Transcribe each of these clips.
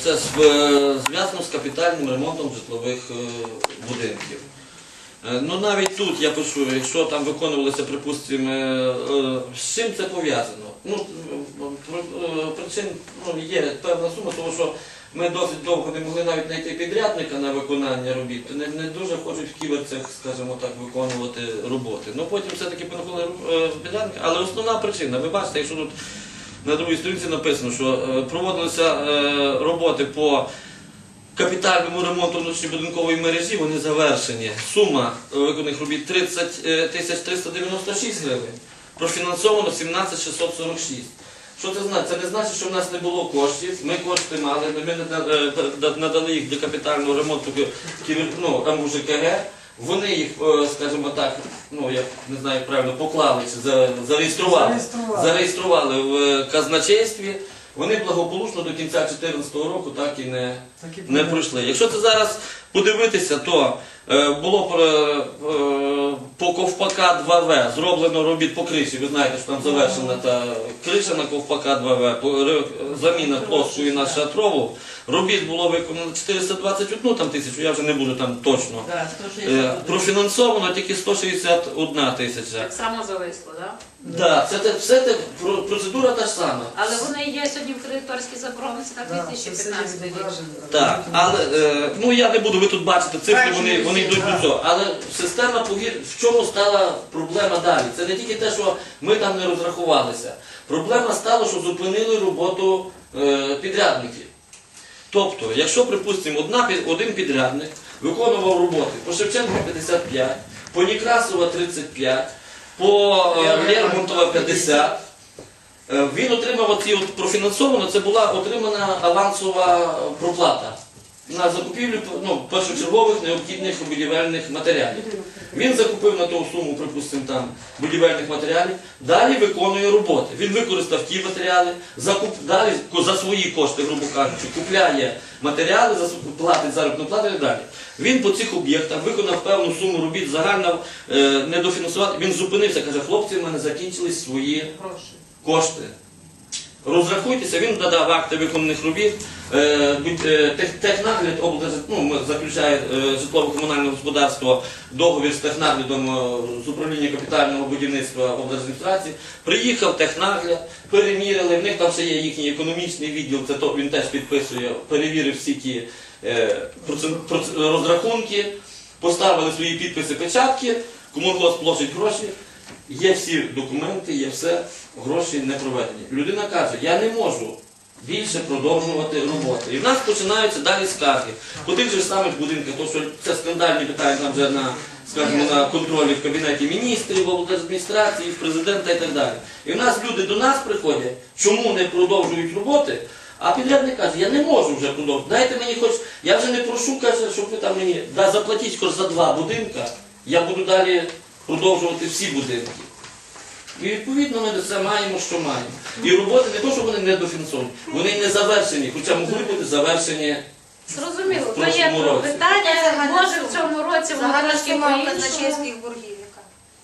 Це е, зв'язано з капітальним ремонтом житлових е, будинків. Е, Ну навіть тут я пишу, якщо там виконувалося, припустимо, е, е, з чим це пов'язано? Ну, е, е, причин ну, є певна сума, тому що ми досить довго не могли навіть знайти підрядника на виконання робіт, не, не дуже хочуть в ківерцях, скажімо так, виконувати роботи. Ну потім все-таки понаходили е, підрядника, але основна причина, ви бачите, якщо тут на другій сторінці написано, що е, проводилися е, роботи по капітальному ремонту внутрішньобудинкової мережі, вони завершені. Сума е, виконаних робіт 30 е, тисяч 396 гривень, профінансовано 17 646. Що це значить? Це не значить, що в нас не було коштів. Ми кошти мали, ми надали їх для капітального ремонту ну, МУЖКГ. Вони їх, е, скажімо так, ну я не знаю правильно, поклали чи за- зареєстрували, Зареєстрували. в е, казначействі. Вони благополучно до кінця 2014 року так і не Так і не пройшли. Якщо це зараз подивитися, то було е, е, по ковпака 2В зроблено робіт по криші. Ви знаєте, що там завершена та криша на ковпака 2В, по- ре- заміна плоскої на шатрову. Робіт було виконано 421 там, тисячу, я вже не буду там точно. Да, Е, 160. Профінансовано тільки 161 тисяча. Так само зависло, так? Да, це все те, про- процедура та ж сама. Але вони є сьогодні в кредиторській заборонці на Да, це все 2015 рік. Так, але е, ну я не буду, ви тут бачите цифри, вони, вони йдуть до цього. Але система в чому стала проблема далі? Це не тільки те, що ми там не розрахувалися. Проблема стала, що зупинили роботу е, підрядників. Тобто, якщо, припустимо, одна, один підрядник виконував роботи по Шевченка 55, по Некрасова 35, по е, Лермонтова 50, Е, Він отримав оці от профінансовано, це була отримана авансова проплата на закупівлю ну, першочергових необхідних будівельних матеріалів. Він закупив на ту суму, припустимо, там будівельних матеріалів, далі виконує роботи. Він використав ті матеріали, закуп, далі за свої кошти, грубо кажучи, купляє матеріали, платить заробітну плату і далі. Він по цих об'єктах виконав певну суму робіт, загально е, не дофінансувати. Він зупинився, каже, хлопці, в мене закінчились свої кошти. Розрахуйтеся, він додав акти виконаних робіт. Е, е, тех- Технагляд ну, заключає е, житлово-комунальне господарство договір з технаглядом з управління капітального будівництва облдержадміністрації. Приїхав технагляд, перемірили. В них там ще є їхній економічний відділ, це то він теж підписує, перевірив всі ті розрахунки, поставили свої підписи, печатки, комунгос платить гроші. Є всі документи, є все, гроші не проведені. Людина каже, я не можу більше продовжувати роботи. І в нас починаються далі скарги. По тих же самих будинках, то що це скандальні питання там вже на, скажімо, на контролі в Кабінеті міністрів, в облдержадміністрації, в президента і так далі. І в нас люди до нас приходять, чому не продовжують роботи, а підрядник каже, я не можу вже продовжувати. Дайте мені хоч, я вже не прошу, каже, щоб ви там мені, да, заплатіть хоч за два будинка, я буду далі продовжувати всі будинки. І відповідно ми це маємо, що маємо. І роботи не то, що вони не дофінансовані, вони не завершені, хоча могли бути завершені. Зрозуміло, то є питання, може в цьому році Загальна трошки казначейських боргів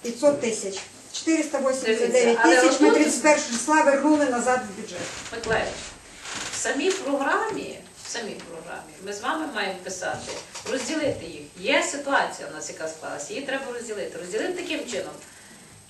500 тисяч. 489 тисяч ми отут- 31 числа вернули назад в бюджет. Миколаївич, в самій програмі, в самій програмі ми з вами маємо писати, розділити їх. Є ситуація у нас, яка склалася, її треба розділити. Розділити таким чином.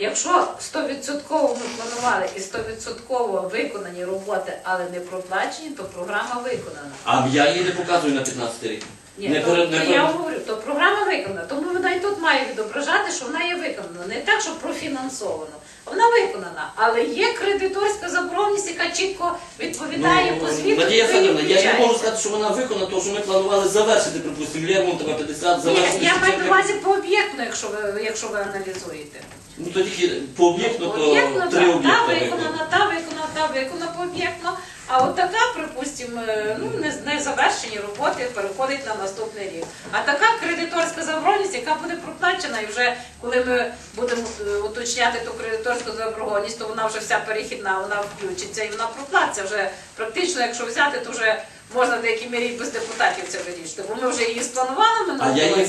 Якщо 100% ми планували і 100% виконані роботи, але не проплачені, то програма виконана. А я її не показую на 15 рік. Ні, Не то, перед- не то перед- я говорю, то програма виконана. Тому вона і тут має відображати, що вона є виконана. Не так, що профінансовано. Вона виконана, але є кредиторська забороненість, яка чітко відповідає по звіту. Ну, Надія Федоровна, я не можу сказати, що вона виконана, тому що ми планували завершити, припустимо, Лермонтова 50, Ні, я маю на увазі по об'єктно, якщо ви, якщо ви аналізуєте. Ну то тільки по об'єкту, то Об'єктно, три так, та об'єкти виконана, та виконана, та виконана по об'єктно. А от така, припустимо, е, ну не, не завершені роботи переходить на наступний рік. А така кредиторська заборгованість, яка буде проплачена, і вже коли ми будемо е, уточняти ту кредиторську заборгованість, то вона вже вся перехідна, вона включиться і вона проплатиться. Вже практично, якщо взяти, то вже можна в деякій мірі без депутатів це вирішити, бо ми вже її спланували в А я її не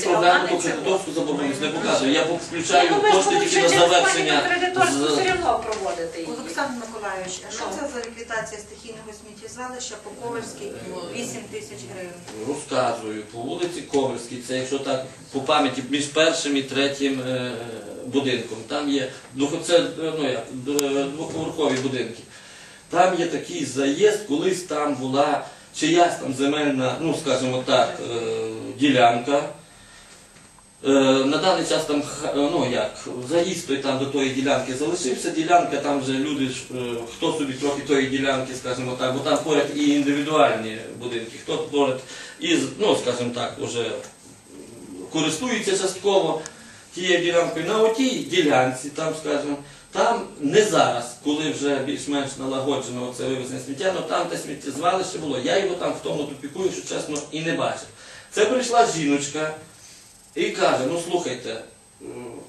по кредиторську заборгованість не показую. Я включаю ну кошти тільки на завершення. кредиторську все одно проводити її. Олександр Миколайович, а що Ну. це за ліквідація стихійного сміттєзвалища по Ковальській 8 тисяч гривень? Розказую, по вулиці Ковальській, це якщо так по пам'яті, між першим і третім е, будинком. Там є це, е, ну, як, д- двоповерхові будинки. Там є такий заїзд, колись там була чиясь там земельна, ну скажімо так, е, ділянка. Е, На даний час там ну як заїзд там до тої ділянки залишився. Ділянка там вже люди е, хто собі трохи тої ділянки, скажімо так, бо там поряд і індивідуальні будинки, хто поряд із, ну скажімо так, уже користується частково тією ділянкою. На отій ділянці, там, скажімо, там не зараз, коли вже більш-менш налагоджено це вивезення сміття, але там те сміттєзвалище було. Я його там в тому тупіку, якщо чесно, і не бачив. Це прийшла жіночка і каже: ну слухайте,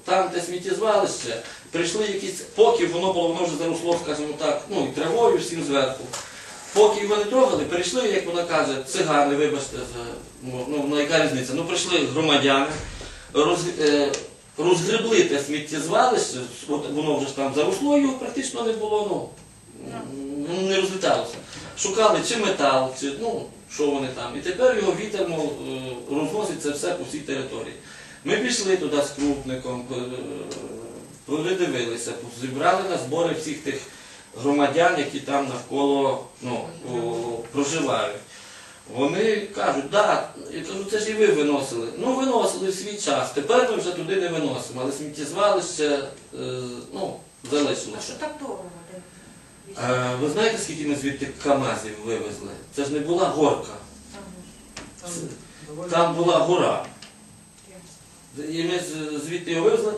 там те сміттєзвалище, прийшли якісь, поки воно було, воно вже заросло, скажімо так, ну і травою всім зверху. Поки його не трогали, прийшли, як вона каже, цигани, вибачте, ну, ну, ну яка різниця. Ну прийшли громадяни, роз, е, розгребли те сміттєзвалище, воно вже там заросло, його практично не було, ну, ну, не розліталося. Шукали чи метал, чи ну, що вони там. І тепер його вітер мов, е, розносить це все по всій території. Ми пішли туди з крупником, е, передивилися, зібрали на збори всіх тих громадян, які там навколо ну, о, проживають. Вони кажуть, да, я кажу, це ж і ви виносили. Ну, виносили в свій час. Тепер ми вже туди не виносимо, але сміттєзвалище е, ну, А залишилося. що так дорого? де? Е, ви знаєте, скільки ми звідти КАМАЗів вивезли? Це ж не була горка, там була гора. І ми звідти його вивезли.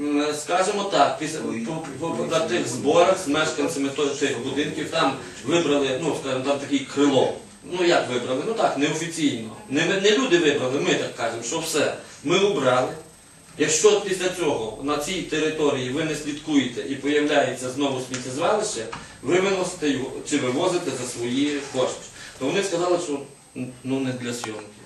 М, Скажімо так, після по, по, на тих зборах з мешканцями тих будинків там вибрали, ну скажімо, там таке крило. Ну як вибрали? Ну так, неофіційно. Не, не люди вибрали, ми так кажемо, що все. Ми обрали. Якщо після цього на цій території ви не слідкуєте і появляється знову сміттєзвалище, ви виносите його чи вивозите за свої кошти. То вони сказали, що ну не для зйомки.